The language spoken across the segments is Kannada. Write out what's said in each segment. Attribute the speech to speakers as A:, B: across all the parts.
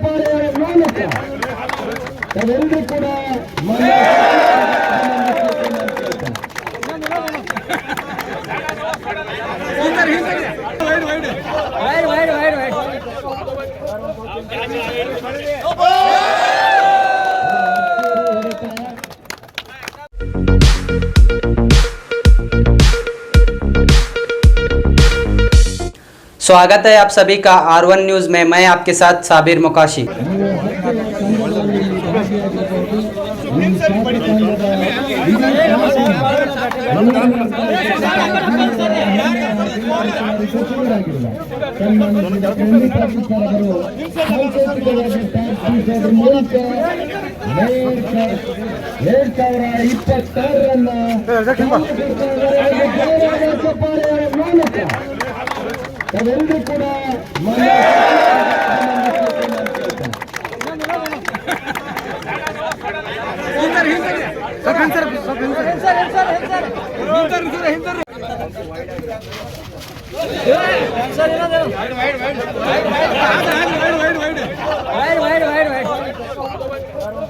A: ಚಪ್ಪಾಳೆಯ ಮೂಲಕ ತಾವೆಲ್ಲರೂ ಕೂಡ ಮನೆ
B: स्वागत है आप सभी का आर वन न्यूज़ में। मैं आपके साथ साबिर मुकाशी।
A: ಎರಡ್ ಸಾವಿರ ಇಪ್ಪತ್ತಾರರನ್ನ ಚಪ್ಪಾಳೆಯ ಮೂಲಕ ತಾವೆಲ್ಲರೂ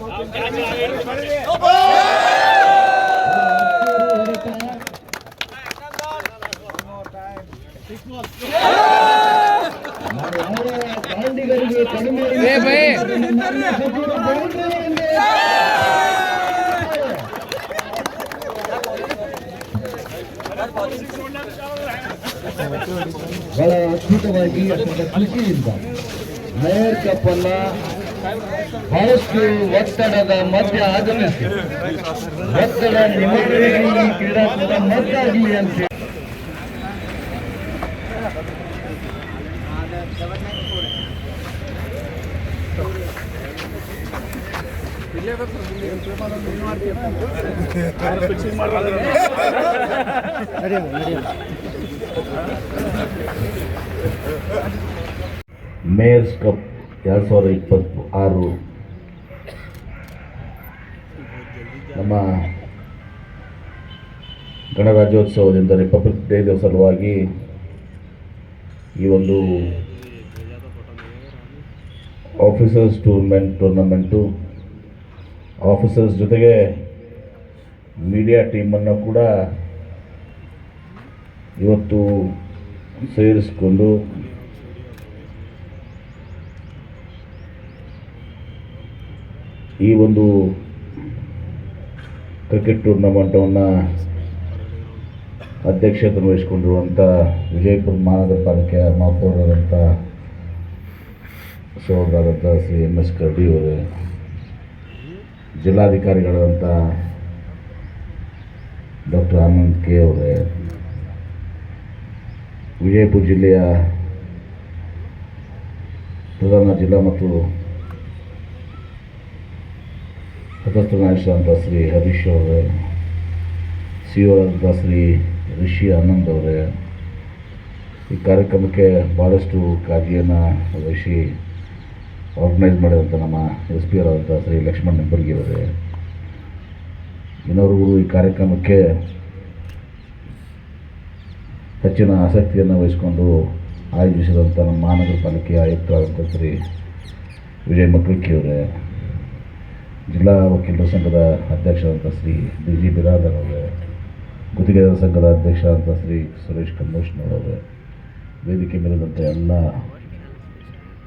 A: ಕೂಡ ಮನೆ ದಾಂಡಿಗರಿಗೆ ಕಡಿಮೆ ಬಹಳ ಅದ್ಭುತವಾಗಿ ಅತ್ಯಂತ ಖುಷಿಯಿಂದ ಮೇಯರ್ ಕಪ್ಪನ್ನ ಬಹಳಷ್ಟು ಒತ್ತಡದ ಮಧ್ಯ ಆಗಮಿಸಿ ಒತ್ತಡ ನಿಮಗೆ ಈ ಕ್ರೀಡಾಕೂಟ ಮದ್ದಾಗಲಿ ಅಂತ ಮೇಯರ್ಸ್ ಕಪ್ ಎರಡು ಸಾವಿರದ ಇಪ್ಪತ್ತು ಆರು ನಮ್ಮ ಗಣರಾಜ್ಯೋತ್ಸವದಿಂದ ರಿಪಬ್ಲಿಕ್ ಡೇ ದಿವಸ ಸಲುವಾಗಿ ಈ ಒಂದು ಆಫೀಸರ್ಸ್ ಟೂರ್ನಮೆಂಟ್ ಟೂರ್ನಮೆಂಟು ಆಫೀಸರ್ಸ್ ಜೊತೆಗೆ ಮೀಡಿಯಾ ಟೀಮನ್ನು ಕೂಡ ಇವತ್ತು ಸೇರಿಸಿಕೊಂಡು ಈ ಒಂದು ಕ್ರಿಕೆಟ್ ಟೂರ್ನಮೆಂಟವನ್ನು ಅಧ್ಯಕ್ಷತೆ ವಹಿಸಿಕೊಂಡಿರುವಂಥ ವಿಜಯಪುರ ಮಹಾನಗರ ಪಾಲಿಕೆಯ ಮಹಾಪೌರರಾದಂಥ ಸೋದರಾದಂಥ ಶ್ರೀ ಎಂ ಎಸ್ ಕರ್ಡಿ ಅವರೇ ಜಿಲ್ಲಾಧಿಕಾರಿಗಳಾದಂಥ ಡಾಕ್ಟರ್ ಆನಂದ್ ಕೆ ಅವರೇ, ವಿಜಯಪುರ ಜಿಲ್ಲೆಯ ಪ್ರಧಾನ ಜಿಲ್ಲಾ ಮತ್ತು ಸತಸ್ಥ ನ್ಯಾಯಾಧೀಶರಾದಂಥ ಶ್ರೀ ಹರೀಶ್ ಅವರೇ ಸಿ ಆದಂಥ ಶ್ರೀ ಋಷಿ ಆನಂದ್ ಅವರೇ, ಈ ಕಾರ್ಯಕ್ರಮಕ್ಕೆ ಭಾಳಷ್ಟು ಕಾಳಜಿಯನ್ನು ವಹಿಸಿ ಆರ್ಗನೈಸ್ ಮಾಡಿದಂಥ ನಮ್ಮ ಎಸ್ ಪಿ ಅವರಾದಂಥ ಶ್ರೀ ಲಕ್ಷ್ಮಣ್ ನೆಂಬರ್ಗಿ ಅವರೇ. ಈ ಕಾರ್ಯಕ್ರಮಕ್ಕೆ ಹೆಚ್ಚಿನ ಆಸಕ್ತಿಯನ್ನು ವಹಿಸಿಕೊಂಡು ಆಯೋಜಿಸಿದಂಥ ನಮ್ಮ ಮಹಾನಗರ ಪಾಲಿಕೆಯ ಆಯುಕ್ತರಾದಂಥ ಶ್ರೀ ವಿಜಯ್ ಅವರೇ. ಜಿಲ್ಲಾ ವಕೀಲರ ಸಂಘದ ಅಧ್ಯಕ್ಷರಾದಂಥ ಶ್ರೀ ಡಿ ಜಿ ಬಿರಾದರ್ ಅವರೇ. ಸಂಘದ ಅಧ್ಯಕ್ಷರಾದಂಥ ಶ್ರೀ ಸುರೇಶ್ ಕಲ್ಮೇಶ್ನವರವರೇ ವೇದಿಕೆ ಮೇಲಿದಂಥ ಎಲ್ಲ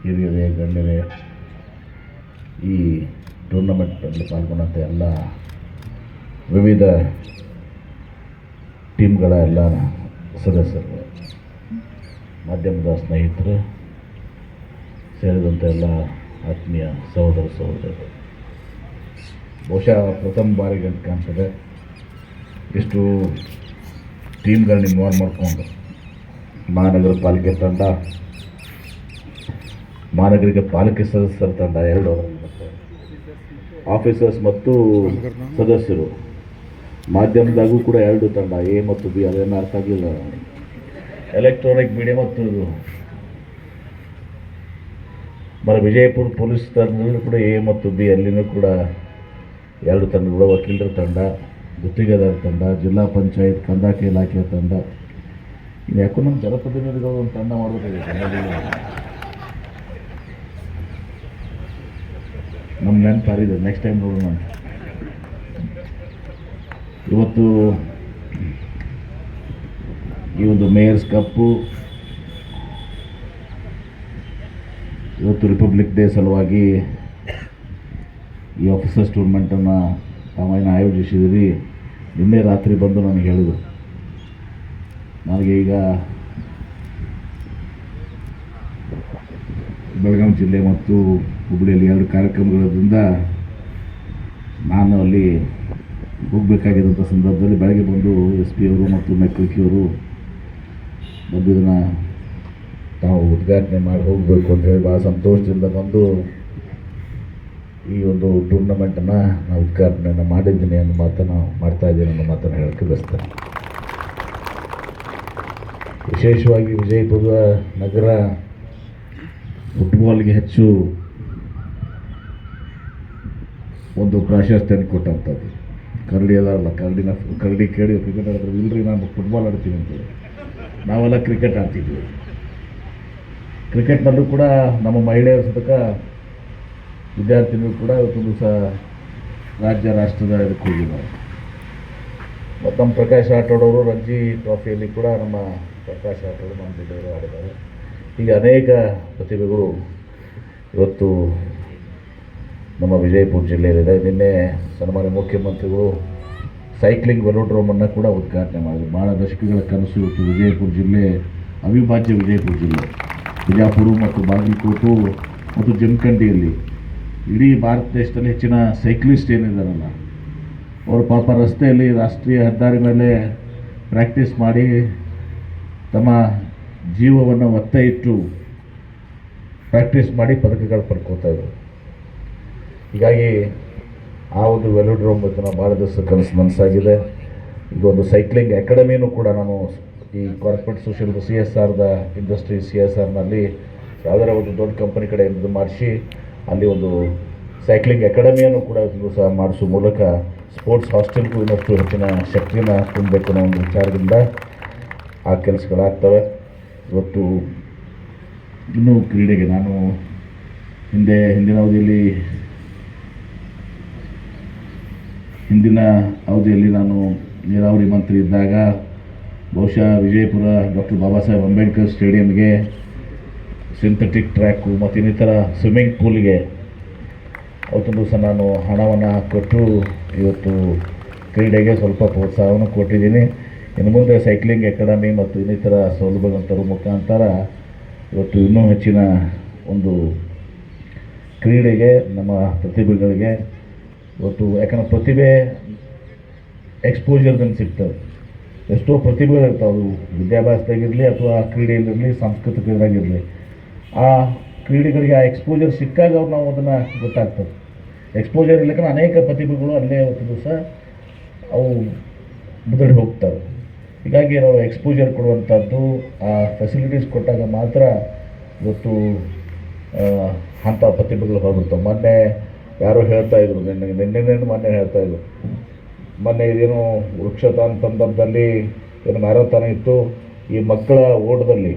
A: ಹಿರಿಯರೇ, ಗಣ್ಯರೇ, ಈ ಟೂರ್ನಮೆಂಟಲ್ಲಿ ಪಾಲ್ಗೊಂಡಂಥ ಎಲ್ಲ ವಿವಿಧ ಟೀಮ್ಗಳ ಎಲ್ಲ ಸದಸ್ಯರು, ಮಾಧ್ಯಮದ ಸ್ನೇಹಿತರು ಸೇರಿದಂಥ ಎಲ್ಲ ಆತ್ಮೀಯ ಸಹೋದರ ಸಹೋದರರು ಬಹುಶಃ ಪ್ರಥಮ ಬಾರಿಗೆ ಅಂತ ಕಾಣ್ತದೆ. ಇಷ್ಟು ಟೀಮ್ಗಳನ್ನ ಇನ್ವಾಲ್ವ್ ಮಾಡಿಕೊಂಡು ಮಹಾನಗರ ಪಾಲಿಕೆ ತಂಡ ಮಹಾನಗರಿಕೆ ಪಾಲಿಕೆ ಸದಸ್ಯರ ತಂಡ ಎರಡು ಆಫೀಸರ್ಸ್ ಮತ್ತು ಸದಸ್ಯರು. ಮಾಧ್ಯಮದಾಗೂ ಕೂಡ ಎರಡು ತಂಡ, ಎ ಮತ್ತು ಬಿ ಅದೇನು ಅರ್ಥ ಆಗಲಿಲ್ಲ ಎಲೆಕ್ಟ್ರಾನಿಕ್ ಮೀಡಿಯಾ ಮತ್ತು ಮರ ವಿಜಯಪುರ ಪೊಲೀಸ್ ತಂಡದಲ್ಲೂ ಕೂಡ ಎ ಮತ್ತು ಬಿ, ಅಲ್ಲಿನೂ ಕೂಡ ಎರಡು ತಂಡಗಳು ವಕೀಲರ ತಂಡ, ಗುತ್ತಿಗೆದಾರ ತಂಡ, ಜಿಲ್ಲಾ ಪಂಚಾಯತ್, ಕಂದಾಕೆ ಇಲಾಖೆಯ ತಂಡ. ಇನ್ನು ಯಾಕೋ ನಮ್ಮ ಜನಪ್ರತಿನಿಧಿಗಳು ಒಂದು ತಂಡ ಮಾಡಬೇಕಾಗಿದೆ ನಮ್ಮ ನೆನಪಾರಿದೆ ನೆಕ್ಸ್ಟ್ ಟೈಮ್ ನೋಡೋಣ. ಇವತ್ತು ಈ ಒಂದು ಮೇಯರ್ಸ್ ಕಪ್ಪು, ಇವತ್ತು ರಿಪಬ್ಲಿಕ್ ಡೇ ಸಲುವಾಗಿ ಈ ಆಫೀಸರ್ಸ್ ಟೂರ್ನಮೆಂಟನ್ನು ತಾವೇನು ಆಯೋಜಿಸಿದಿರಿ ನಿನ್ನೆ ರಾತ್ರಿ ಬಂದು ನನಗೆ ಹೇಳಿದರು ನನಗೆ ಈಗ ಬೆಳಗಾವಿ ಜಿಲ್ಲೆ ಮತ್ತು ಹುಬ್ಬಳ್ಳಿಯಲ್ಲಿ ಎರಡು ಕಾರ್ಯಕ್ರಮಗಳಿಂದ ನಾನು ಅಲ್ಲಿ ಹೋಗಬೇಕಾಗಿದ್ದಂಥ ಸಂದರ್ಭದಲ್ಲಿ ಬೆಳಗ್ಗೆ ಬಂದು ಎಸ್ ಪಿ ಅವರು ಮತ್ತು ಮೆಕ್ಕಲ್ಕಿಯವರು ಬಂದು ಇದನ್ನು ತಾವು ಉದ್ಘಾಟನೆ ಮಾಡಿ ಹೋಗಬೇಕು ಅಂತ ಹೇಳಿ ಭಾಳ ಸಂತೋಷದಿಂದ ಬಂದು ಈ ಒಂದು ಟೂರ್ನಮೆಂಟನ್ನು ನಾವು ಉದ್ಘಾಟನೆಯನ್ನು ಮಾಡಿದ್ದೀನಿ ಅನ್ನೋ ಮಾತನ್ನು ಮಾಡ್ತಾ ಇದ್ದೀನಿ ಅನ್ನೋ ಮಾತನ್ನು ಹೇಳೋಕ್ಕೆ ಬಯಸ್ತೇನೆ. ವಿಶೇಷವಾಗಿ ವಿಜಯಪುರ ನಗರ ಫುಟ್ಬಾಲ್ಗೆ ಹೆಚ್ಚು ಒಂದು ಪ್ರಾಶಸ್ತ್ಯನ ಕೊಟ್ಟಂಥದ್ದು ಕರಡಿ ಅದಾರಲ್ಲ ಕರಡಿನ ಕರಡಿ ಕೇಳಿ ಕ್ರಿಕೆಟ್ ಆಡಿದ್ರೆ ಇಲ್ಲರಿ ನಾನು ಫುಟ್ಬಾಲ್ ಆಡ್ತೀನಿ ಅಂತೇಳಿ ನಾವೆಲ್ಲ ಕ್ರಿಕೆಟ್ ಆಡ್ತಿದ್ವಿ. ಕ್ರಿಕೆಟ್ನಲ್ಲೂ ಕೂಡ ನಮ್ಮ ಮಹಿಳೆಯರ ಸತಕ ವಿದ್ಯಾರ್ಥಿನಿಗಳು ಕೂಡ ಇವತ್ತು ದಿವಸ ರಾಜ್ಯ, ರಾಷ್ಟ್ರದ ಇದಕ್ಕೆ ಹೋಗಿದ್ದಾರೆ. ಮತ್ತು ನಮ್ಮ ಪ್ರಕಾಶ್ ಆಟೋಡವರು ರಂಜಿ ಟ್ರಾಫಿಯಲ್ಲಿ ಕೂಡ ನಮ್ಮ ಪ್ರಕಾಶ್ ಆಟೋಡು ನಮ್ಮ ಜಿಲ್ಲೆಯವರು ಆಡಿದ್ದಾರೆ. ಹೀಗೆ ಅನೇಕ ಪ್ರತಿಭೆಗಳು ಇವತ್ತು ನಮ್ಮ ವಿಜಯಪುರ ಜಿಲ್ಲೆಯಲ್ಲಿದೆ. ನಿನ್ನೆ ಸನ್ಮಾನ್ಯ ಮುಖ್ಯಮಂತ್ರಿಗಳು ಸೈಕ್ಲಿಂಗ್ ವೆಲೋಡ್ರೋಮನ್ನು ಕೂಡ ಉದ್ಘಾಟನೆ ಮಾಡಿದ್ರು. ಭಾಳ ದಶಕಗಳ ಕನಸು ಇವತ್ತು ವಿಜಯಪುರ ಜಿಲ್ಲೆ, ಅವಿಭಾಜ್ಯ ವಿಜಯಪುರ ಜಿಲ್ಲೆ. ಬಿಜಾಪುರ ಮತ್ತು ಬಾಗಲಕೋಟು ಮತ್ತು ಜಮಖಂಡಿಯಲ್ಲಿ ಇಡೀ ಭಾರತ ದೇಶದಲ್ಲಿ ಹೆಚ್ಚಿನ ಸೈಕ್ಲಿಸ್ಟ್ ಏನಿದ್ದಾರಲ್ಲ, ಅವರು ಪಾಪ ರಸ್ತೆಯಲ್ಲಿ ರಾಷ್ಟ್ರೀಯ ಹೆದ್ದಾರಿ ಮೇಲೆ ಪ್ರಾಕ್ಟೀಸ್ ಮಾಡಿ ತಮ್ಮ ಜೀವವನ್ನು ಒತ್ತೆ ಇಟ್ಟು ಪ್ರಾಕ್ಟೀಸ್ ಮಾಡಿ ಪದಕಗಳು ಪಡ್ಕೋತಾ ಇದ್ರು. ಹೀಗಾಗಿ ಆ ಒಂದು ವೆಲೋಡ್ರೋಮ್ ಬಗ್ಗೆ ಭಾಳ ದಿವಸ ಕನಸು ನನಸಾಗಿದೆ ಈಗ ಒಂದು ಸೈಕ್ಲಿಂಗ್ ಅಕಾಡೆಮಿನೂ ಕೂಡ ನಾನು ಈ ಕಾರ್ಪೊರೇಟ್ ಸೋಷಿಯಲ್ ಸಿ ಎಸ್ ಆರ್ದ ಇಂಡಸ್ಟ್ರಿ ಸಿ ಎಸ್ ಆರ್ನಲ್ಲಿ ಯಾವುದಾರ ಒಂದು ದೊಡ್ಡ ಕಂಪನಿ ಕಡೆ ಇದು ಮಾಡಿಸಿ, ಅಲ್ಲಿ ಒಂದು ಸೈಕ್ಲಿಂಗ್ ಅಕಾಡೆಮಿಯನ್ನು ಕೂಡ ಸಹ ಮಾಡಿಸೋ ಮೂಲಕ ಸ್ಪೋರ್ಟ್ಸ್ ಹಾಸ್ಟೆಲ್ಗೂ ಇನ್ನಷ್ಟು ಹೆಚ್ಚಿನ ಶಕ್ತಿನ ತುಂಬಬೇಕು ಅನ್ನೋ ಒಂದು ವಿಚಾರದಿಂದ ಆ ಕೆಲಸಗಳಾಗ್ತವೆ. ಇವತ್ತು ಇನ್ನೂ ಕ್ರೀಡೆಗೆ ನಾನು ಹಿಂದೆ, ಹಿಂದಿನ ಅವಧಿಯಲ್ಲಿ ಹಿಂದಿನ ಅವಧಿಯಲ್ಲಿ ನಾನು ನೀರಾವರಿ ಮಂತ್ರಿ ಇದ್ದಾಗ ಬಹುಶಃ ವಿಜಯಪುರ ಡಾಕ್ಟರ್ ಬಾಬಾ ಸಾಹೇಬ್ ಅಂಬೇಡ್ಕರ್ ಸ್ಟೇಡಿಯಂಗೆ ಸಿಂಥೆಟಿಕ್ ಟ್ರ್ಯಾಕು ಮತ್ತು ಇನ್ನಿತರ ಸ್ವಿಮ್ಮಿಂಗ್ ಪೂಲ್ಗೆ ಅವತ್ತೊಂದು ದಿವಸ ನಾನು ಹಣವನ್ನು ಕೊಟ್ಟು ಇವತ್ತು ಕ್ರೀಡೆಗೆ ಸ್ವಲ್ಪ ಪ್ರೋತ್ಸಾಹವನ್ನು ಕೊಟ್ಟಿದ್ದೀನಿ. ಇನ್ನು ಮುಂದೆ ಸೈಕ್ಲಿಂಗ್ ಅಕಾಡೆಮಿ ಮತ್ತು ಇನ್ನಿತರ ಸೌಲಭ್ಯಗಳಂತರ ಮುಖಾಂತರ ಇವತ್ತು ಇನ್ನೂ ಹೆಚ್ಚಿನ ಒಂದು ಕ್ರೀಡೆಗೆ, ನಮ್ಮ ಪ್ರತಿಭೆಗಳಿಗೆ ಇವತ್ತು ಯಾಕಂದ್ರೆ ಪ್ರತಿಭೆ ಎಕ್ಸ್ಪೋಜರ್ದಲ್ಲಿ ಸಿಗ್ತವೆ ಎಷ್ಟೋ ಪ್ರತಿಭೆಗಳು ಇರ್ತಾವೆ. ಅವು ವಿದ್ಯಾಭ್ಯಾಸದಾಗಿರಲಿ ಅಥವಾ ಕ್ರೀಡೆಯಲ್ಲಿರಲಿ, ಸಾಂಸ್ಕೃತಿಕ ಇದಾಗಿರಲಿ. ಆ ಕ್ರೀಡೆಗಳಿಗೆ ಆ ಎಕ್ಸ್ಪೋಜರ್ ಸಿಕ್ಕಾಗ ಅವ್ರು ನಾವು ಅದನ್ನು ಗೊತ್ತಾಗ್ತದೆ. ಎಕ್ಸ್ಪೋಜರ್ ಇಲ್ಲಕಂದ್ರೆ ಅನೇಕ ಪ್ರತಿಭೆಗಳು ಅಲ್ಲೇ ಒಂದು ದಿವಸ ಅವು ಮುದಡಿ ಹೋಗ್ತವೆ. ಹೀಗಾಗಿ ನಾವು ಎಕ್ಸ್ಪೋಜರ್ ಕೊಡುವಂಥದ್ದು, ಆ ಫೆಸಿಲಿಟೀಸ್ ಕೊಟ್ಟಾಗ ಮಾತ್ರ ಇವತ್ತು ಅಂಥ ಪ್ರತಿಭೆಗಳು ಹೊರಬಿಡ್ತವೆ ಮೊನ್ನೆ ಯಾರೋ ಹೇಳ್ತಾ ಇದ್ರು, ನಿನ್ನೆ ನಿನ್ನೆ ಮೊನ್ನೆ ಹೇಳ್ತಾ ಇದ್ರು. ಮೊನ್ನೆ ಇದೇನು ವೃಕ್ಷತಾನ್ ಸಂದರ್ಭದಲ್ಲಿ ಏನು ಮ್ಯಾರಥಾನ್ ಇತ್ತು, ಈ ಮಕ್ಕಳ ಓಟದಲ್ಲಿ.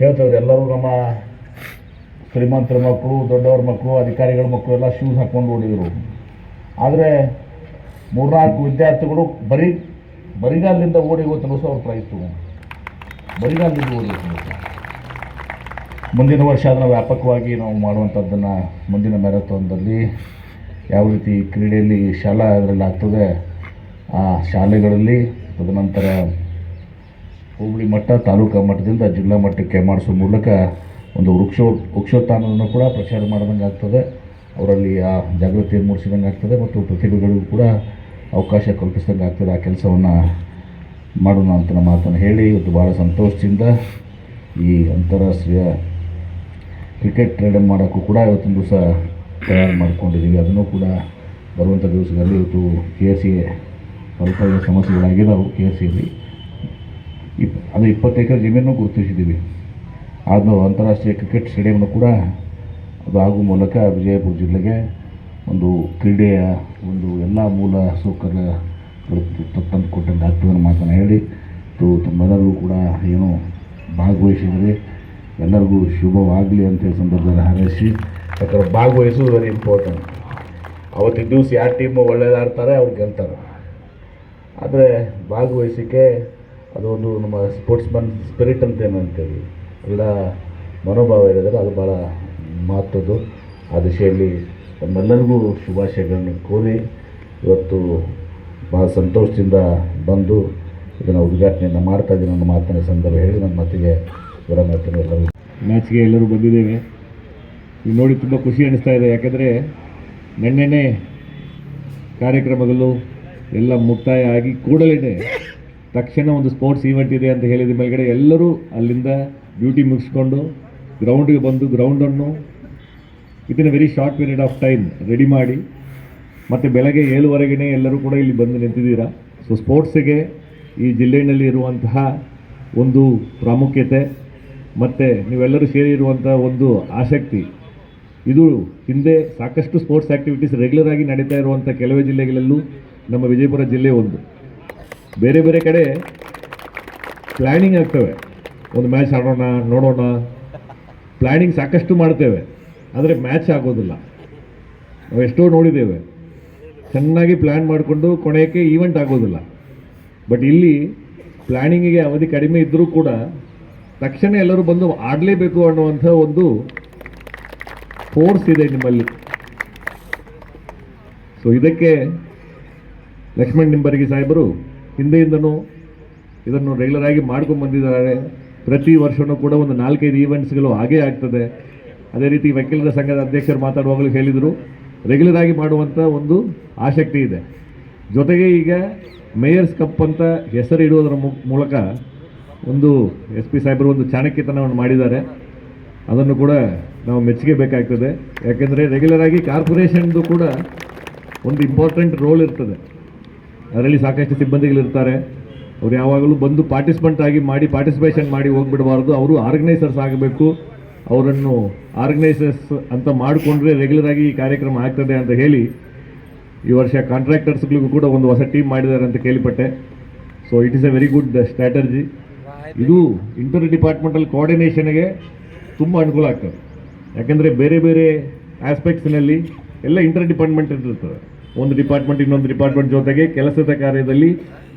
A: ಹೇಳ್ತಾರೆ ಎಲ್ಲರೂ ನಮ್ಮ ಶ್ರೀಮಂತರ ಮಕ್ಕಳು, ದೊಡ್ಡವ್ರ ಮಕ್ಕಳು, ಅಧಿಕಾರಿಗಳ ಮಕ್ಕಳು ಎಲ್ಲ ಶೂಸ್ ಹಾಕ್ಕೊಂಡು ಓಡಿದರು. ಆದರೆ ಮೂರ್ನಾಲ್ಕು ವಿದ್ಯಾರ್ಥಿಗಳು ಬರೀ, ಬರಿಗಾಲದಿಂದ ಓಡಿ ಇವತ್ತು ಅವ್ರು ಪ್ರೈಸ್ ಬರಿಗಾಲದಿಂದ ಓಡಿ. ಮುಂದಿನ ವರ್ಷ ಅದನ್ನು ವ್ಯಾಪಕವಾಗಿ ನಾವು ಮಾಡುವಂಥದ್ದನ್ನು ಮುಂದಿನ ಮ್ಯಾರಥಾನ್ದಲ್ಲಿ ಯಾವ ರೀತಿ ಕ್ರೀಡೆಯಲ್ಲಿ ಶಾಲಾ ಅದರಲ್ಲಿ ಆಗ್ತದೆ, ಆ ಶಾಲೆಗಳಲ್ಲಿ, ತದನಂತರ ಹೋಬಳಿ ಮಟ್ಟ, ತಾಲೂಕಾ ಮಟ್ಟದಿಂದ ಜಿಲ್ಲಾ ಮಟ್ಟಕ್ಕೆ ಮಾಡಿಸೋ ಮೂಲಕ ಒಂದು ವೃಕ್ಷೋ, ವೃಕ್ಷೋತ್ಥಾನವನ್ನು ಕೂಡ ಪ್ರಚಾರ ಮಾಡಿದಂಗೆ ಅವರಲ್ಲಿ ಆ ಜಾಗೃತಿಯನ್ನು ಮೂಡಿಸಿದಂಗೆ ಆಗ್ತದೆ ಮತ್ತು ಪ್ರತಿಭೆಗಳಿಗೂ ಕೂಡ ಅವಕಾಶ ಕಲ್ಪಿಸಿದಂಗೆ ಆಗ್ತದೆ ಆ ಕೆಲಸವನ್ನು ಮಾಡೋಣ ಅಂತ ನಮ್ಮ ಮಾತನ್ನು ಹೇಳಿ ಇವತ್ತು ಭಾಳ ಸಂತೋಷದಿಂದ ಈ ಅಂತಾರಾಷ್ಟ್ರೀಯ ಕ್ರಿಕೆಟ್ ಟ್ರೇಡ್ ಮಾಡೋಕ್ಕೂ ಕೂಡ ಇವತ್ತಿನ ದಿವಸ ತಯಾರು ಮಾಡ್ಕೊಂಡಿದ್ದೀವಿ. ಅದನ್ನು ಕೂಡ ಬರುವಂಥ ದಿವಸಗಳಲ್ಲಿ ಇವತ್ತು ಕೆ ಎಸ್ ಸಿ ಸ್ವಲ್ಪ ಸಮಸ್ಯೆಗಳಾಗಿದ್ದಾವೆ ಕೆ ಎಸ್ ಸಿಯಲ್ಲಿ ಇಪ್, ಅದು ಇಪ್ಪತ್ತು ಎಕರೆ ಜಮೀನು ಗುರುತಿಸಿದ್ದೀವಿ. ಅದು ಅಂತಾರಾಷ್ಟ್ರೀಯ ಕ್ರಿಕೆಟ್ ಸ್ಟೇಡಿಯಮ್ನ ಕೂಡ ಅದು ಆಗುವ ಮೂಲಕ ವಿಜಯಪುರ ಜಿಲ್ಲೆಗೆ ಒಂದು ಕ್ರೀಡೆಯ ಒಂದು ಎಲ್ಲ ಮೂಲ ಸೌಕರ್ಯಗಳು ತಂದು ಕೊಟ್ಟಂಗೆ ಆಗ್ತದೆ ಅನ್ನೋ ಮಾತನ್ನು ಹೇಳಿ. ತು ತಮ್ಮೆಲ್ಲರಿಗೂ ಕೂಡ ಏನು ಭಾಗವಹಿಸಿದರೆ ಎಲ್ಲರಿಗೂ ಶುಭವಾಗಲಿ ಅಂತ ಹೇಳಿ ಸಂದರ್ಭದಲ್ಲಿ ಹಾರೈಸಿ ಯಾಕಂದ್ರೆ ಭಾಗವಹಿಸೋದು ವೆರಿ ಇಂಪಾರ್ಟೆಂಟ್ ಅವತ್ತಿನ ದಿವಸ ಯಾವ ಟೀಮು ಒಳ್ಳೇದು ಆಡ್ತಾರೆ ಅವ್ರು ಗೆಲ್ತಾರೆ. ಆದರೆ ಭಾಗವಹಿಸಿಕೆ, ಅದು ಒಂದು ನಮ್ಮ ಸ್ಪೋರ್ಟ್ಸ್ಮನ್ ಸ್ಪಿರಿಟ್ ಅಂತ ಏನು ಅಂತೀವಿ ಎಲ್ಲ ಮನೋಭಾವ ಇರೋದ್ರೆ ಅದು ಭಾಳ ಮಹತ್ವದ್ದು. ಆ ದಿಶೆಯಲ್ಲಿ ನಮ್ಮೆಲ್ಲರಿಗೂ ಶುಭಾಶಯಗಳನ್ನು ಕೋರಿ, ಇವತ್ತು ಭಾಳ ಸಂತೋಷದಿಂದ ಬಂದು ಇದನ್ನು ಉದ್ಘಾಟನೆಯನ್ನು ಮಾಡ್ತಾ ಇದ್ದೀನಿ. ನನ್ನ ಮಾತಿನ ಸಂದರ್ಭ ಹೇಳಿ, ನನ್ನ ಮಾತಿಗೆ ಮಾಡ್ತೀನಿ ಎಲ್ಲರೂ
C: ಮ್ಯಾಚ್ಗೆ ಎಲ್ಲರೂ ಬಂದಿದ್ದೇವೆ. ಇದು ನೋಡಿ ತುಂಬ ಖುಷಿ ಅನಿಸ್ತಾ ಇದೆ. ಯಾಕೆಂದರೆ ನೆನ್ನೆನೇ ಕಾರ್ಯಕ್ರಮಗಳು ಎಲ್ಲ ಮುಕ್ತಾಯ ಆಗಿ ಕೂಡಲೇ ತಕ್ಷಣ ಒಂದು ಸ್ಪೋರ್ಟ್ಸ್ ಈವೆಂಟ್ ಇದೆ ಅಂತ ಹೇಳಿದ ಮೇಲ್ಗಡೆ ಎಲ್ಲರೂ ಅಲ್ಲಿಂದ ಡ್ಯೂಟಿ ಮುಗಿಸ್ಕೊಂಡು ಗ್ರೌಂಡಿಗೆ ಬಂದು ಗ್ರೌಂಡನ್ನು within a very short period of time ready ಮಾಡಿ ಮತ್ತು ಬೆಳಗ್ಗೆ ಏಳುವರೆಗೆ ಎಲ್ಲರೂ ಕೂಡ ಇಲ್ಲಿ ಬಂದು ನಿಂತಿದ್ದೀರಾ. ಸೊ ಸ್ಪೋರ್ಟ್ಸಿಗೆ ಈ ಜಿಲ್ಲೆಯಲ್ಲಿ ಇರುವಂತಹ ಒಂದು ಪ್ರಾಮುಖ್ಯತೆ ಮತ್ತು ನೀವೆಲ್ಲರೂ ಸೇರಿರುವಂಥ ಒಂದು ಆಸಕ್ತಿ. ಇದು ಹಿಂದೆ ಸಾಕಷ್ಟು ಸ್ಪೋರ್ಟ್ಸ್ ಆ್ಯಕ್ಟಿವಿಟೀಸ್ ರೆಗ್ಯುಲರ್ ಆಗಿ ನಡೀತಾ ಇರುವಂಥ ಕೆಲವೇ ಜಿಲ್ಲೆಗಳಲ್ಲೂ ನಮ್ಮ ವಿಜಯಪುರ ಜಿಲ್ಲೆ ಒಂದು. ಬೇರೆ ಬೇರೆ ಕಡೆ ಪ್ಲ್ಯಾನಿಂಗ್ ಆಗ್ತವೆ. ಒಂದು ಮ್ಯಾಚ್ ಆಡೋಣ, ನೋಡೋಣ. ಪ್ಲ್ಯಾನಿಂಗ್ ಸಾಕಷ್ಟು ಮಾಡ್ತೇವೆ. ಆದರೆ ಮ್ಯಾಚ್ ಆಗೋದಿಲ್ಲ. ನಾವು ಎಷ್ಟೋ ನೋಡಿದ್ದೇವೆ. ಚೆನ್ನಾಗಿ ಪ್ಲ್ಯಾನ್ ಮಾಡಿಕೊಂಡು ಕೊನೆಯಕ್ಕೆ ಈವೆಂಟ್ ಆಗೋದಿಲ್ಲ. ಬಟ್ ಇಲ್ಲಿ ಪ್ಲ್ಯಾನಿಂಗಿಗೆ ಅವಧಿ ಕಡಿಮೆ ಇದ್ದರೂ ಕೂಡ ತಕ್ಷಣ ಎಲ್ಲರೂ ಬಂದು ಆಡಲೇಬೇಕು ಅನ್ನುವಂಥ ಒಂದು ಫೋರ್ಸ್ ಇದೆ ನಿಮ್ಮಲ್ಲಿ. ಸೊ ಇದಕ್ಕೆ ಲಕ್ಷ್ಮಣ್ ನಿಂಬರ್ಗಿ ಸಾಹೇಬರು ಹಿಂದೆಯಿಂದನೂ ಇದನ್ನು ರೆಗ್ಯುಲರ್ ಆಗಿ ಮಾಡ್ಕೊಂಡು ಬಂದಿದ್ದಾರೆ. ಪ್ರತಿ ವರ್ಷವೂ ಕೂಡ ಒಂದು ನಾಲ್ಕೈದು ಈವೆಂಟ್ಸ್ಗಳು ಹಾಗೇ ಆಗ್ತದೆ. ಅದೇ ರೀತಿ ವಕೀಲರ ಸಂಘದ ಅಧ್ಯಕ್ಷರು ಮಾತಾಡುವಾಗಲೂ ಹೇಳಿದರು. ರೆಗ್ಯುಲರ್ ಆಗಿ ಮಾಡುವಂಥ ಒಂದು ಆಸಕ್ತಿ ಇದೆ. ಜೊತೆಗೆ ಈಗ ಮೇಯರ್ಸ್ ಕಪ್ ಅಂತ ಹೆಸರು ಇಡುವುದರ ಮೂಲಕ ಒಂದು ಎಸ್ ಪಿ ಸಾಹೇಬರು ಒಂದು ಚಾಣಕ್ಯತನವನ್ನು ಮಾಡಿದ್ದಾರೆ. ಅದನ್ನು ಕೂಡ ನಾವು ಮೆಚ್ಚುಗೆ ಬೇಕಾಗ್ತದೆ. ಯಾಕೆಂದರೆ ರೆಗ್ಯುಲರ್ ಆಗಿ ಕಾರ್ಪೊರೇಷನ್ದು ಕೂಡ ಒಂದು ಇಂಪಾರ್ಟೆಂಟ್ ರೋಲ್ ಇರ್ತದೆ. ಅದರಲ್ಲಿ ಸಾಕಷ್ಟು ಸಿಬ್ಬಂದಿಗಳಿರ್ತಾರೆ. ಅವ್ರು ಯಾವಾಗಲೂ ಬಂದು ಪಾರ್ಟಿಸಿಪೆಂಟ್ ಆಗಿ ಮಾಡಿ ಪಾರ್ಟಿಸಿಪೇಷನ್ ಮಾಡಿ ಹೋಗ್ಬಿಡಬಾರ್ದು. ಅವರು ಆರ್ಗನೈಸರ್ಸ್ ಆಗಬೇಕು. ಅವರನ್ನು ಆರ್ಗನೈಸರ್ಸ್ ಅಂತ ಮಾಡಿಕೊಂಡ್ರೆ ರೆಗ್ಯುಲರ್ ಆಗಿ ಈ ಕಾರ್ಯಕ್ರಮ ಆಗ್ತದೆ ಅಂತ ಹೇಳಿ ಈ ವರ್ಷ ಕಾಂಟ್ರಾಕ್ಟರ್ಸ್ಗಳಿಗೂ ಕೂಡ ಒಂದು ಹೊಸ ಟೀಮ್ ಮಾಡಿದ್ದಾರೆ ಅಂತ ಕೇಳಿಪಟ್ಟೆ. So it is a very good strategy ಇದು ಇಂಟರ್ ಡಿಪಾರ್ಟ್ಮೆಂಟಲ್ ಕೋಆರ್ಡಿನೇಷನ್ಗೆ ತುಂಬ ಅನುಕೂಲ ಆಗ್ತದೆ. ಯಾಕೆಂದರೆ ಬೇರೆ ಬೇರೆ ಆಸ್ಪೆಕ್ಟ್ಸ್ನಲ್ಲಿ ಎಲ್ಲ ಇಂಟರ್ ಡಿಪಾರ್ಟ್ಮೆಂಟ್ ಇರ್ತದೆ. ಒಂದು ಡಿಪಾರ್ಟ್ಮೆಂಟ್ ಇನ್ನೊಂದು ಡಿಪಾರ್ಟ್ಮೆಂಟ್ ಜೊತೆಗೆ ಕೆಲಸದ ಕಾರ್ಯದಲ್ಲಿ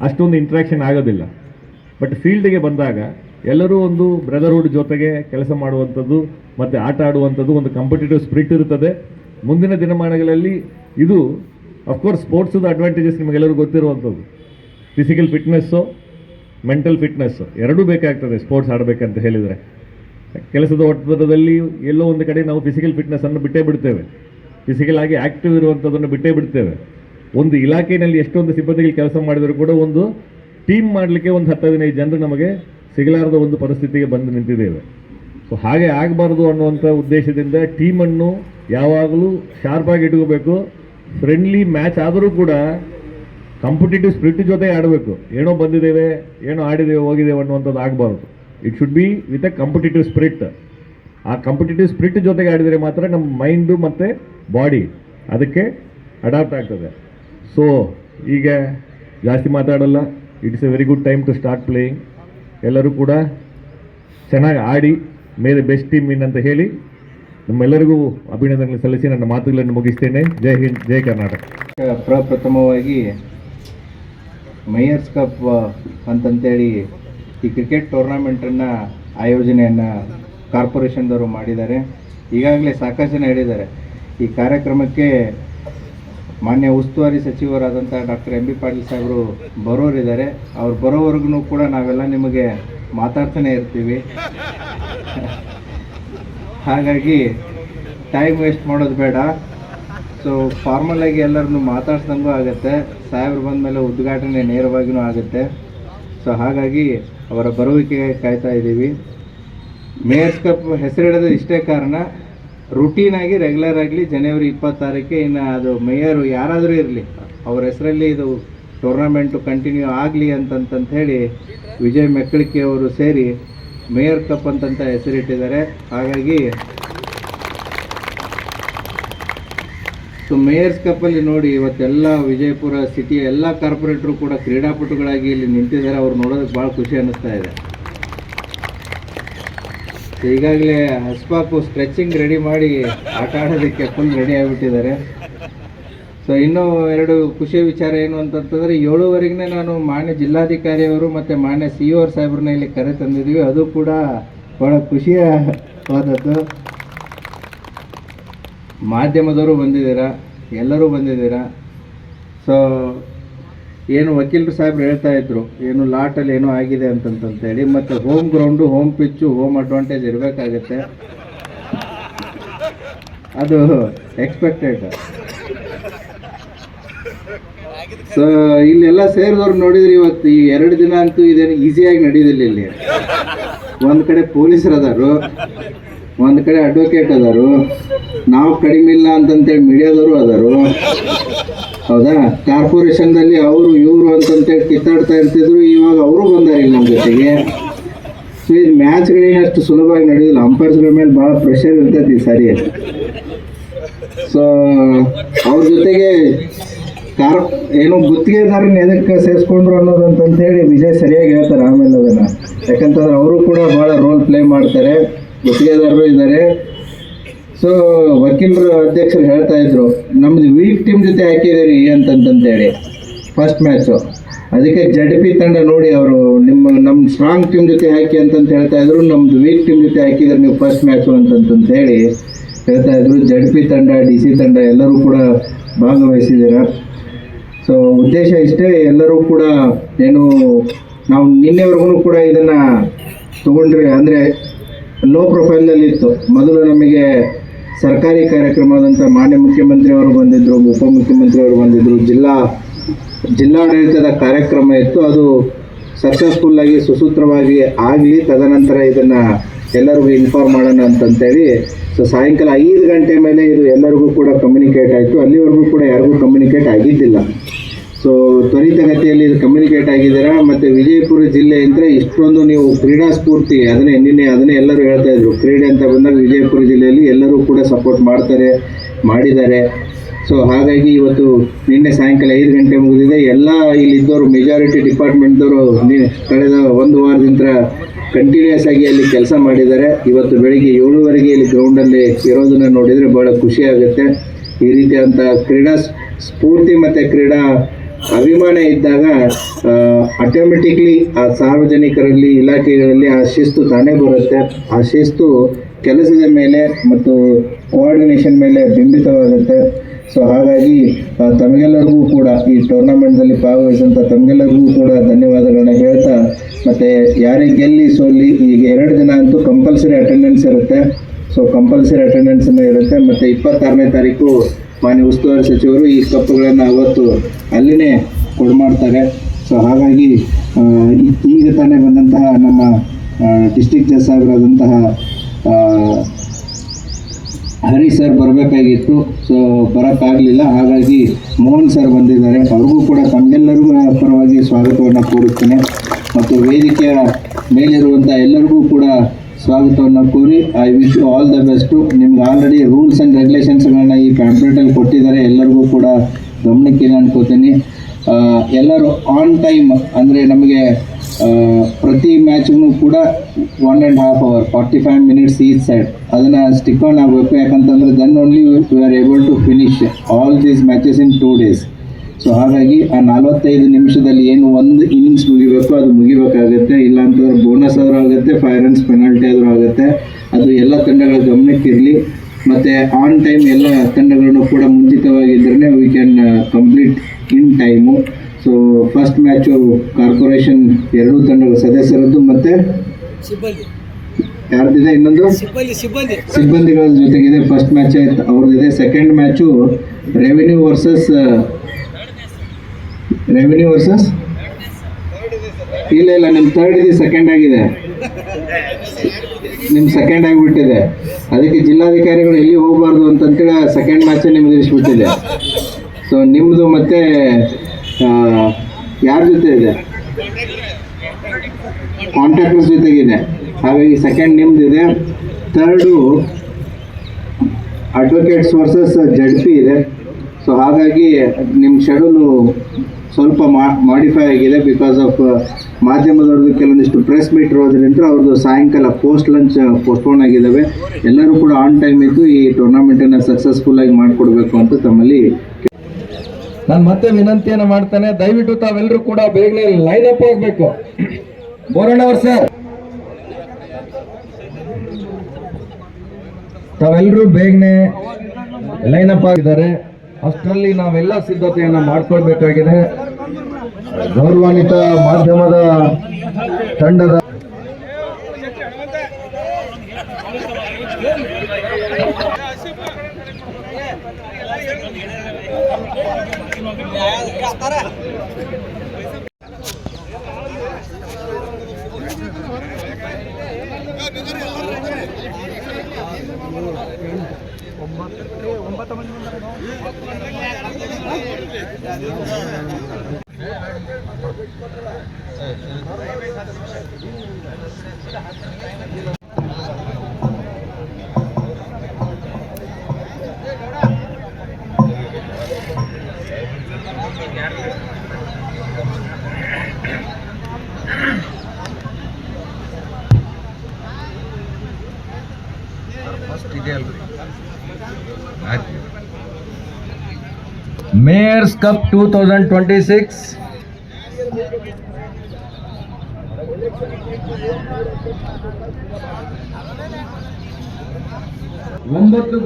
C: ಅಷ್ಟೊಂದು ಇಂಟ್ರಾಕ್ಷನ್ ಆಗೋದಿಲ್ಲ. ಬಟ್ ಫೀಲ್ಡ್ಗೆ ಬಂದಾಗ ಎಲ್ಲರೂ ಒಂದು ಬ್ರದರ್ಹುಡ್ ಜೊತೆಗೆ ಕೆಲಸ ಮಾಡುವಂಥದ್ದು ಮತ್ತು ಆಟ ಆಡುವಂಥದ್ದು ಒಂದು ಕಾಂಪಿಟೇಟಿವ್ ಸ್ಪಿರಿಟ್ ಇರ್ತದೆ. ಮುಂದಿನ ದಿನಮಾನಗಳಲ್ಲಿ ಇದು ಅಫ್ಕೋರ್ಸ್ ಸ್ಪೋರ್ಟ್ಸದ ಅಡ್ವಾಂಟೇಜಸ್ ನಿಮಗೆಲ್ಲರೂ ಗೊತ್ತಿರುವಂಥದ್ದು. ಫಿಸಿಕಲ್ ಫಿಟ್ನೆಸ್ಸು ಮೆಂಟಲ್ ಫಿಟ್ನೆಸ್ ಎರಡೂ ಬೇಕಾಗ್ತದೆ ಸ್ಪೋರ್ಟ್ಸ್ ಆಡಬೇಕಂತ ಹೇಳಿದರೆ. ಕೆಲಸದ ಒತ್ತಡದಲ್ಲಿ ಎಲ್ಲೋ ಒಂದು ಕಡೆ ನಾವು ಫಿಸಿಕಲ್ ಫಿಟ್ನೆಸ್ಸನ್ನು ಬಿಟ್ಟೇ ಬಿಡ್ತೇವೆ. ಫಿಸಿಕಲ್ ಆಗಿ ಆ್ಯಕ್ಟಿವ್ ಇರುವಂಥದ್ದನ್ನು ಬಿಟ್ಟೇ ಬಿಡ್ತೇವೆ. ಒಂದು ಇಲಾಖೆಯಲ್ಲಿ ಎಷ್ಟೊಂದು ಸಿಬ್ಬಂದಿಗಳು ಕೆಲಸ ಮಾಡಿದರೂ ಕೂಡ ಒಂದು ಟೀಮ್ ಮಾಡಲಿಕ್ಕೆ ಒಂದು ಹತ್ತು ಹದಿನೈದು ಜನರು ನಮಗೆ ಸಿಗಲಾರದ ಒಂದು ಪರಿಸ್ಥಿತಿಗೆ ಬಂದು ನಿಂತಿದ್ದೇವೆ. ಸೊ ಹಾಗೆ ಆಗಬಾರ್ದು ಅನ್ನುವಂಥ ಉದ್ದೇಶದಿಂದ ಟೀಮನ್ನು ಯಾವಾಗಲೂ ಶಾರ್ಪಾಗಿ ಇಟ್ಕೋಬೇಕು. ಫ್ರೆಂಡ್ಲಿ ಮ್ಯಾಚ್ ಆದರೂ ಕೂಡ ಕಾಂಪಿಟೇಟಿವ್ ಸ್ಪಿರಿಟ್ ಜೊತೆ ಆಡಬೇಕು. ಏನೋ ಬಂದಿದ್ದೇವೆ, ಏನೋ ಆಡಿದ್ದೇವೆ, ಹೋಗಿದ್ದೇವೆ ಅನ್ನುವಂಥದ್ದು ಆಗಬಾರ್ದು. It should be with a competitive spirit ಆ ಕಾಂಪಿಟೇಟಿವ್ ಸ್ಪಿರಿಟ್ ಜೊತೆಗೆ ಆಡಿದರೆ ಮಾತ್ರ ನಮ್ಮ ಮೈಂಡು ಮತ್ತು ಬಾಡಿ ಅದಕ್ಕೆ ಅಡಾಪ್ಟ್ ಆಗ್ತದೆ. ಸೊ ಈಗ ಜಾಸ್ತಿ ಮಾತಾಡಲ್ಲ. It's a very good time to start playing ಎಲ್ಲರೂ ಕೂಡ ಚೆನ್ನಾಗಿ ಆಡಿ, ಮೇಲೆ ಬೆಸ್ಟ್ ಟೀಮ್ ಇನ್ ಅಂತ ಹೇಳಿ ನಮ್ಮೆಲ್ಲರಿಗೂ ಅಭಿನಂದನೆಗಳು ಸಲ್ಲಿಸಿ ನನ್ನ ಮಾತುಗಳನ್ನು ಮುಗಿಸ್ತೇನೆ. ಜೈ ಹಿಂದ್, ಜೈ ಕರ್ನಾಟಕ.
D: ಪ್ರಪ್ರಥಮವಾಗಿ ಮೇಯರ್ಸ್ ಕಪ್ ಅಂತಂತೇಳಿ ಈ ಕ್ರಿಕೆಟ್ ಟೂರ್ನಮೆಂಟನ್ನು ಆಯೋಜನೆಯನ್ನು ಕಾರ್ಪೊರೇಷನ್ದವರು ಮಾಡಿದ್ದಾರೆ. ಈಗಾಗಲೇ ಸಾಕಷ್ಟು ಜನ ಹೇಳಿದ್ದಾರೆ. ಈ ಕಾರ್ಯಕ್ರಮಕ್ಕೆ ಮಾನ್ಯ ಉಸ್ತುವಾರಿ ಸಚಿವರಾದಂಥ ಡಾಕ್ಟರ್ ಎಂ ಬಿ ಪಾಟೀಲ್ ಸಾಹೇಬರು ಬರೋರಿದ್ದಾರೆ. ಅವ್ರು ಬರೋವರೆಗೂ ಕೂಡ ನಾವೆಲ್ಲ ನಿಮಗೆ ಮಾತಾಡ್ತಾನೆ ಇರ್ತೀವಿ. ಹಾಗಾಗಿ ಟೈಮ್ ವೇಸ್ಟ್ ಮಾಡೋದು ಬೇಡ. ಸೊ ಫಾರ್ಮಲ್ ಆಗಿ ಎಲ್ಲರನ್ನು ಮಾತಾಡ್ಸ್ದಂಗೂ ಆಗುತ್ತೆ. ಸಾಹೇಬ್ರು ಬಂದ ಮೇಲೆ ಉದ್ಘಾಟನೆ ನೇರವಾಗಿಯೂ ಆಗುತ್ತೆ. ಸೊ ಹಾಗಾಗಿ ಅವರ ಬರುವಿಕೆಗೆ ಕಾಯ್ತಾ ಇದ್ದೀವಿ. ಮೇಯರ್ಸ್ ಕಪ್ ಹೆಸರಿಡೋದು ಇಷ್ಟೇ ಕಾರಣ ರುಟೀನ್ ಆಗಿ ರೆಗ್ಯುಲರ್ ಆಗಲಿ ಜನವರಿ ಇಪ್ಪತ್ತಾರಕ್ಕೆ ಇನ್ನು ಅದು ಮೇಯರು ಯಾರಾದರೂ ಇರಲಿ, ಅವ್ರ ಹೆಸರಲ್ಲಿ ಇದು ಟೂರ್ನಮೆಂಟು ಕಂಟಿನ್ಯೂ ಆಗಲಿ ಅಂತಂತಂತ ಹೇಳಿ ವಿಜಯ್ ಮೆಕ್ಕಳಿಕೆ ಅವರು ಸೇರಿ ಮೇಯರ್ ಕಪ್ ಅಂತಂತ ಹೆಸರಿಟ್ಟಿದ್ದಾರೆ. ಹಾಗಾಗಿ ಸೊ ಮೇಯರ್ಸ್ ಕಪ್ಪಲ್ಲಿ ನೋಡಿ ಇವತ್ತೆಲ್ಲ ವಿಜಯಪುರ ಸಿಟಿಯ ಎಲ್ಲ ಕಾರ್ಪೊರೇಟ್ರು ಕೂಡ ಕ್ರೀಡಾಪಟುಗಳಾಗಿ ಇಲ್ಲಿ ನಿಂತಿದ್ದಾರೆ. ಅವ್ರು ನೋಡೋದಕ್ಕೆ ಭಾಳ ಖುಷಿ ಅನ್ನಿಸ್ತಾ ಇದೆ. ಈಗಾಗಲೇ ಹಸ್ಪಾಕು ಸ್ಟ್ರೆಚಿಂಗ್ ರೆಡಿ ಮಾಡಿ ಆಟ ಆಡೋದಕ್ಕೆ ಫುಲ್ ರೆಡಿ ಆಗಿಬಿಟ್ಟಿದ್ದಾರೆ. ಸೊ ಇನ್ನೂ ಎರಡು ಖುಷಿಯ ವಿಚಾರ ಏನು ಅಂತಂತಂದರೆ ಏಳುವರೆಗೆ ನಾನು ಮಾನ್ಯ ಜಿಲ್ಲಾಧಿಕಾರಿಯವರು ಮತ್ತು ಮಾನ್ಯ ಸಿ ಅವ್ರ ಸಾಹೇಬ್ರನ್ನ ಇಲ್ಲಿ ಕರೆ ತಂದಿದ್ದೀವಿ. ಅದು ಕೂಡ ಭಾಳ ಖುಷಿಯವಾದದ್ದು ಮಾಧ್ಯಮದವರು ಬಂದಿದ್ದೀರಾ? ಎಲ್ಲರೂ ಬಂದಿದ್ದೀರಾ? ಸೊ ಏನು ವಕೀಲರು ಸಾಹೇಬ್ರು ಹೇಳ್ತಾ ಇದ್ರು, ಏನು ಲಾಟಲ್ಲಿ ಏನೋ ಆಗಿದೆ ಅಂತಂತಂತೇಳಿ, ಮತ್ತು home ground home pitch home advantage ಇರಬೇಕಾಗತ್ತೆ. ಅದು ಎಕ್ಸ್ಪೆಕ್ಟೆಡ್ ಸೊ ಇಲ್ಲೆಲ್ಲ ಸೇರಿದವ್ರು ನೋಡಿದ್ರಿ ಇವತ್ತು ಈ ಎರಡು ದಿನ ಅಂತೂ ಇದೇನು ಈಸಿಯಾಗಿ ನಡೀದಿಲ್ಲ ಇಲ್ಲಿ. ಒಂದು ಕಡೆ ಪೊಲೀಸರು ಅದಾರು ಒಂದು ಕಡೆ ಅಡ್ವೊಕೇಟ್ ಅದಾರು. ನಾವು ಕಡಿಮೆ ಇಲ್ಲ ಅಂತಂತೇಳಿ ಮೀಡಿಯಾದವರು ಅದಾರು. ಹೌದಾ? ಕಾರ್ಪೊರೇಷನ್ದಲ್ಲಿ ಅವರು ಇವರು ಅಂತಂತೇಳಿ ಕಿತ್ತಾಡ್ತಾ ಇರ್ತಿದ್ರು, ಇವಾಗ ಅವರು ಬಂದಾರೆ ಇಲ್ಲಿ ನಮ್ಮ ಜೊತೆಗೆ. ಸೊ ಇದು ಮ್ಯಾಚ್ಗಳೇನು ಅಷ್ಟು ಸುಲಭವಾಗಿ ನಡೆಯೋದಿಲ್ಲ ಅಂಪೈರ್ಸ್ಗಳ ಮೇಲೆ ಭಾಳ ಪ್ರೆಷರ್ ಇರ್ತೈತಿ ಸರಿ. ಸೊ ಅವ್ರ ಜೊತೆಗೆ ಕಾರ್, ಏನು ಗುತ್ತಿಗೆದಾರನ್ನ ಎದಕ್ಕೆ ಸೇರಿಸ್ಕೊಂಡ್ರು ಅನ್ನೋದಂತಂತ ಹೇಳಿ ವಿಜಯ್ ಸರಿಯಾಗಿ ಹೇಳ್ತಾರೆ ಆಮೇಲೆ ಅದನ್ನು. ಯಾಕಂತಂದ್ರೆ ಅವರು ಕೂಡ ಭಾಳ ರೋಲ್ ಪ್ಲೇ ಮಾಡ್ತಾರೆ. ಗುತ್ತಿಗೆದಾರರು ಇದ್ದಾರೆ. ಸೊ ವಕೀಲರು ಅಧ್ಯಕ್ಷರು ಹೇಳ್ತಾ ಇದ್ರು, ನಮ್ದು ವೀಕ್ ಟೀಮ್ ಜೊತೆ ಹಾಕಿದ್ದೀರಿ ಅಂತಂತಂತೇಳಿ ಫಸ್ಟ್ ಮ್ಯಾಚು ಅದಕ್ಕೆ ಜಡ್ ಪಿ ತಂಡ ನೋಡಿ ಅವರು, ನಿಮ್ಮ ನಮ್ಮ ಸ್ಟ್ರಾಂಗ್ ಟೀಮ್ ಜೊತೆ ಹಾಕಿ ಅಂತಂತ ಹೇಳ್ತಾ ಇದ್ರು, ನಮ್ದು ವೀಕ್ ಟೀಮ್ ಜೊತೆ ಹಾಕಿದ್ರೆ ನೀವು ಫಸ್ಟ್ ಮ್ಯಾಚು ಅಂತಂತಂತ ಹೇಳಿ ಹೇಳ್ತಾ ಇದ್ರು. ಜಡ್ ಪಿ ತಂಡ ಡಿ ಸಿ ತಂಡ ಎಲ್ಲರೂ ಕೂಡ ಭಾಗವಹಿಸಿದ್ದೀರಾ. ಸೊ ಉದ್ದೇಶ ಇಷ್ಟೇ, ಎಲ್ಲರೂ ಕೂಡ ಏನು, ನಾವು ನಿನ್ನೆವರೆಗೂ ಕೂಡ ಇದನ್ನು ತಗೊಂಡ್ರೆ, ಅಂದರೆ ಲೋ ಪ್ರೊಫೈಲ್ನಲ್ಲಿತ್ತು ಮೊದಲು ನಮಗೆ ಸರ್ಕಾರಿ ಕಾರ್ಯಕ್ರಮದಂಥ ಮಾನ್ಯ ಮುಖ್ಯಮಂತ್ರಿಯವರು ಬಂದಿದ್ದರು ಉಪಮುಖ್ಯಮಂತ್ರಿಯವರು ಬಂದಿದ್ದರು ಜಿಲ್ಲಾ, ಜಿಲ್ಲಾಡಳಿತದ ಕಾರ್ಯಕ್ರಮ ಇತ್ತು. ಅದು ಸಕ್ಸಸ್ಫುಲ್ ಆಗಿ, ಸುಸೂತ್ರವಾಗಿ ಆಗಲಿ. ತದನಂತರ ಇದನ್ನು ಎಲ್ಲರಿಗೂ ಇನ್ಫಾರ್ಮ್ ಮಾಡೋಣ ಅಂತಂತೇಳಿ. ಸೊ ಸಾಯಂಕಾಲ ಐದು ಗಂಟೆ ಮೇಲೆ ಇದು ಎಲ್ಲರಿಗೂ ಕೂಡ ಕಮ್ಯುನಿಕೇಟ್ ಆಯಿತು. ಅಲ್ಲಿವರೆಗೂ ಕೂಡ ಯಾರಿಗೂ ಕಮ್ಯುನಿಕೇಟ್ ಆಗಿದ್ದಿಲ್ಲ. ಸೊ ತ್ವರಿತಗತಿಯಲ್ಲಿ ಕಮ್ಯುನಿಕೇಟ್ ಆಗಿದ್ದೀರಾ? ಮತ್ತು ವಿಜಯಪುರ ಜಿಲ್ಲೆ ಅಂದರೆ ಇಷ್ಟೊಂದು ನೀವು ಕ್ರೀಡಾ ಸ್ಫೂರ್ತಿ, ಅದನ್ನೇ ನಿನ್ನೆ ಅದನ್ನೇ ಎಲ್ಲರೂ ಹೇಳ್ತಾ ಇದ್ರು. ಕ್ರೀಡೆ ಅಂತ ಬಂದಾಗ ವಿಜಯಪುರ ಜಿಲ್ಲೆಯಲ್ಲಿ ಎಲ್ಲರೂ ಕೂಡ ಸಪೋರ್ಟ್ ಮಾಡ್ತಾರೆ, ಮಾಡಿದ್ದಾರೆ. ಸೊ ಹಾಗಾಗಿ ಇವತ್ತು ನಿನ್ನೆ ಸಾಯಂಕಾಲ ಐದು ಗಂಟೆ ಮುಗಿದಿದೆ. ಎಲ್ಲ ಇಲ್ಲಿದ್ದವರು ಮೆಜಾರಿಟಿ ಡಿಪಾರ್ಟ್ಮೆಂಟ್ದವರು ಕಳೆದ ಒಂದು ವಾರದಿಂದ ಕಂಟಿನ್ಯೂಸ್ ಆಗಿ ಅಲ್ಲಿ ಕೆಲಸ ಮಾಡಿದ್ದಾರೆ. ಇವತ್ತು ಬೆಳಿಗ್ಗೆ ಏಳುವರೆಗೆ ಇಲ್ಲಿ ಗ್ರೌಂಡಲ್ಲಿ ಇರೋದನ್ನ ನೋಡಿದರೆ ಭಾಳ ಖುಷಿ ಆಗುತ್ತೆ. ಈ ರೀತಿಯಾದಂಥ ಕ್ರೀಡಾ ಸ್ಫೂರ್ತಿ ಮತ್ತು ಕ್ರೀಡಾ ಅಭಿಮಾನ ಇದ್ದಾಗ ಆಟೋಮೆಟಿಕ್ಲಿ ಆ ಸಾರ್ವಜನಿಕರಲ್ಲಿ, ಇಲಾಖೆಗಳಲ್ಲಿ ಆ ಶಿಸ್ತು ತಾನೇ ಬರುತ್ತೆ. ಆ ಶಿಸ್ತು ಕೆಲಸದ ಮೇಲೆ ಮತ್ತು ಕೋಆರ್ಡಿನೇಷನ್ ಮೇಲೆ ಬಿಂಬಿತವಾಗುತ್ತೆ. ಸೊ ಹಾಗಾಗಿ ತಮಗೆಲ್ಲರಿಗೂ ಕೂಡ ಈ ಟೂರ್ನಮೆಂಟ್ದಲ್ಲಿ ಭಾಗವಹಿಸಿದಂಥ ತಮಗೆಲ್ಲರಿಗೂ ಕೂಡ ಧನ್ಯವಾದಗಳನ್ನ ಹೇಳ್ತಾ, ಮತ್ತು ಯಾರೇ ಗೆಲ್ಲಿ ಸೋಲಿ, ಈಗ ಎರಡು ದಿನ ಅಂತೂ ಕಂಪಲ್ಸರಿ ಅಟೆಂಡೆನ್ಸ್ ಇರುತ್ತೆ. ಸೊ ಕಂಪಲ್ಸರಿ ಅಟೆಂಡೆನ್ಸ್ ಇರುತ್ತೆ. ಮತ್ತು ಇಪ್ಪತ್ತಾರನೇ ತಾರೀಕು ಮಾನ್ಯ ಉಸ್ತುವಾರಿ ಸಚಿವರು ಈ ಕಪ್ಪುಗಳನ್ನು ಅವತ್ತು ಅಲ್ಲಿನೇ ಕೊಡು ಮಾಡ್ತಾರೆ. ಸೊ ಹಾಗಾಗಿ ಈಗ ತಾನೇ ಬಂದಂತಹ ನಮ್ಮ ಡಿಸ್ಟಿಕ್ ಜಸ್ ಆಗಿರೋದಂತಹ ಹರಿ ಸರ್ ಬರಬೇಕಾಗಿತ್ತು. ಸೊ ಬರೋಕ್ಕಾಗಲಿಲ್ಲ. ಹಾಗಾಗಿ ಮೋಹನ್ ಸರ್ ಬಂದಿದ್ದಾರೆ. ಅವ್ರಿಗೂ ಕೂಡ ತಮ್ಮೆಲ್ಲರಿಗೂ ಪರವಾಗಿ ಸ್ವಾಗತವನ್ನು ಕೋರುತ್ತೇನೆ. ಮತ್ತು ವೇದಿಕೆಯ ಮೇಲಿರುವಂಥ ಎಲ್ಲರಿಗೂ ಕೂಡ ಸ್ವಾಗತವನ್ನು ಕೋರಿ I wish you all the best ನಿಮ್ಗೆ ಆಲ್ರೆಡಿ ರೂಲ್ಸ್ ಆ್ಯಂಡ್ ರೆಗ್ಯುಲೇಷನ್ಸ್ಗಳನ್ನ ಈ ಪ್ಯಾಂಪ್ಲೆಟಲ್ಲಿ ಕೊಟ್ಟಿದ್ದಾರೆ. ಎಲ್ಲರಿಗೂ ಕೂಡ ಗಮನಕ್ಕೆ ಅನ್ಕೋತೀನಿ. ಎಲ್ಲರೂ ಆನ್ ಟೈಮ್ ಅಂದರೆ ನಮಗೆ ಪ್ರತಿ ಮ್ಯಾಚ್ಗೂ ಕೂಡ one and half hour forty five minutes each side ಅದನ್ನು ಸ್ಟಿಕ್ ಆನ್ ಆಗಬೇಕು. ಯಾಕಂತಂದರೆ then only we are able to finish all these matches in two days so ಹಾಗಾಗಿ ಆ ನಲವತ್ತೈದು ನಿಮಿಷದಲ್ಲಿ ಏನು ಒಂದು ಇನ್ನಿಂಗ್ಸ್ ಮುಗಿಬೇಕು ಅದು ಮುಗಿಬೇಕಾಗುತ್ತೆ. ಇಲ್ಲ ಅಂತಂದ್ರೆ ಬೋನಸ್ ಆದರೂ ಆಗುತ್ತೆ ಫೈವ್ ರನ್ಸ್ ಪೆನಾಲ್ಟಿ ಆದರೂ ಆಗುತ್ತೆ. ಅದು ಎಲ್ಲ ತಂಡಗಳ ಗಮನಕ್ಕಿರಲಿ. ಮತ್ತು ಆನ್ ಟೈಮ್ ಎಲ್ಲ ತಂಡಗಳನ್ನು ಕೂಡ ಮುಂಚಿತವಾಗಿದ್ದರೆ we can complete in time so first match corporation ಎರಡೂ ತಂಡಗಳ ಸದಸ್ಯರದ್ದು ಮತ್ತು ಯಾರ್ದಿದೆ ಇನ್ನೊಂದು? ಸಿಬ್ಬಂದಿಗಳ ಜೊತೆಗಿದೆ. First match ಅವ್ರದ್ದಿದೆ. Second match revenue versus revenue versus ಇಲ್ಲ ಇಲ್ಲ ನಿಮ್ಮ ಥರ್ಡ್ ಇದೆ ಸೆಕೆಂಡ್ ಆಗಿದೆ. ನಿಮ್ಮ ಸೆಕೆಂಡ್ ಆಗಿಬಿಟ್ಟಿದೆ. ಅದಕ್ಕೆ ಜಿಲ್ಲಾಧಿಕಾರಿಗಳು ಎಲ್ಲಿ ಹೋಗಬಾರ್ದು ಅಂತಂತೇಳಿ ಸೆಕೆಂಡ್ ಮ್ಯಾಚ್ ನಿಮ್ಗೆ ಇರಿಸ್ಬಿಟ್ಟಿದೆ ಸೊ ನಿಮ್ಮದು ಮತ್ತೆ ಯಾರ ಜೊತೆ ಇದೆ? ಕಾಂಟ್ರಾಕ್ಟರ್ಸ್ ಜೊತೆಗಿದೆ. ಹಾಗಾಗಿ second ನಿಮ್ದಿದೆ. Third advocates versus Z P ಇದೆ. ಸೊ ಹಾಗಾಗಿ ನಿಮ್ಮ ಶೆಡ್ಯೂಲು ಸ್ವಲ್ಪ ಮಾಡಿಫೈ ಆಗಿದೆ ಬಿಕಾಸ್ ಆಫ್ ಮಾಧ್ಯಮದವ್ರದ್ದು ಕೆಲವೊಂದಿಷ್ಟು ಪ್ರೆಸ್ ಮೀಟ್ ಇರೋದ್ರಿಂದ ಅವ್ರದ್ದು ಸಾಯಂಕಾಲ ಪೋಸ್ಟ್ ಲಂಚ್ ಪೋಸ್ಟ್ಪೋನ್ ಆಗಿದ್ದಾವೆ. ಎಲ್ಲರೂ ಕೂಡ ಆನ್ ಟೈಮ್ ಇದ್ದು ಈ ಟೂರ್ನಮೆಂಟನ್ನು ಸಕ್ಸಸ್ಫುಲ್ ಆಗಿ ಮಾಡಿಕೊಡ್ಬೇಕು ಅಂತ ತಮ್ಮಲ್ಲಿ
E: ನಾನು ಮತ್ತೆ ವಿನಂತಿಯನ್ನು ಮಾಡ್ತಾನೆ. ದಯವಿಟ್ಟು ತಾವೆಲ್ಲರೂ ಕೂಡ ಬೇಗನೆ ಲೈನ್ ಅಪ್ ಆಗಬೇಕು. ಬೋರಣ್ಣ ಅವ್ರ ಸರ್ ತಾವೆಲ್ಲರೂ ಬೇಗನೆ ಲೈನ್ ಅಪ್ ಆಗಿದ್ದಾರೆ. ಅಷ್ಟರಲ್ಲಿ ನಾವೆಲ್ಲ ಸಿದ್ಧತೆಯನ್ನು ಮಾಡ್ಕೊಳ್ಬೇಕಾಗಿದೆ. ಗೌರವಾನ್ವಿತ ಮಾಧ್ಯಮದ ತಂಡದ ಒಂಬತ್ತು ಒಂಬತ್ತು two mayor's cup 2026 thousand twenty six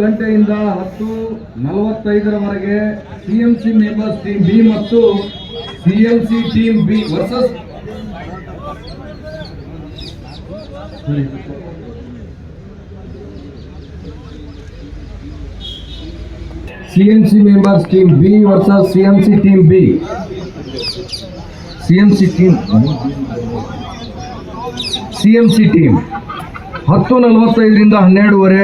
E: ಗಂಟೆಯಿಂದ ಹತ್ತು ನಲವತ್ತೈದರವರೆಗೆ ಸಿಎಂಸಿ ಮೆಂಬರ್ಸ್ ಟೀಮ್ ಬಿ ಮತ್ತು CMC team B versus CMC members team B versus CMC team B CMC team CMC team ಹತ್ತು ನಲವತ್ತೈದರಿಂದ ಹನ್ನೆರಡುವರೆ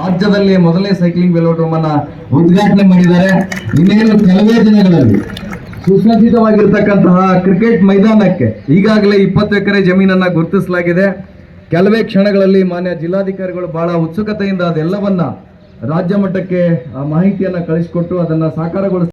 E: ರಾಜ್ಯದಲ್ಲಿ ಮೊದಲನೇ ಸೈಕ್ಲಿಂಗ್ ವೆಲೋಡ್ರೋಮ್ ಉದ್ಘಾಟನೆ ಮಾಡಿದ್ದಾರೆ. ಇನ್ನೇನು ಕೆಲವೇ ದಿನಗಳಲ್ಲಿ ಸುಸಜ್ಜಿತವಾಗಿರ್ತಕ್ಕಂತಹ ಕ್ರಿಕೆಟ್ ಮೈದಾನಕ್ಕೆ ಈಗಾಗಲೇ ಇಪ್ಪತ್ತು ಎಕರೆ ಜಮೀನನ್ನ ಗುರುತಿಸಲಾಗಿದೆ. ಕೆಲವೇ ಕ್ಷಣಗಳಲ್ಲಿ ಮಾನ್ಯ ಜಿಲ್ಲಾಧಿಕಾರಿಗಳು ಬಹಳ ಉತ್ಸುಕತೆಯಿಂದ ಅದೆಲ್ಲವನ್ನ ರಾಜ್ಯ ಮಟ್ಟಕ್ಕೆ ಮಾಹಿತಿಯನ್ನ ಕಳಿಸಿಕೊಟ್ಟು ಅದನ್ನ ಸಾಕಾರಗೊಳಿಸ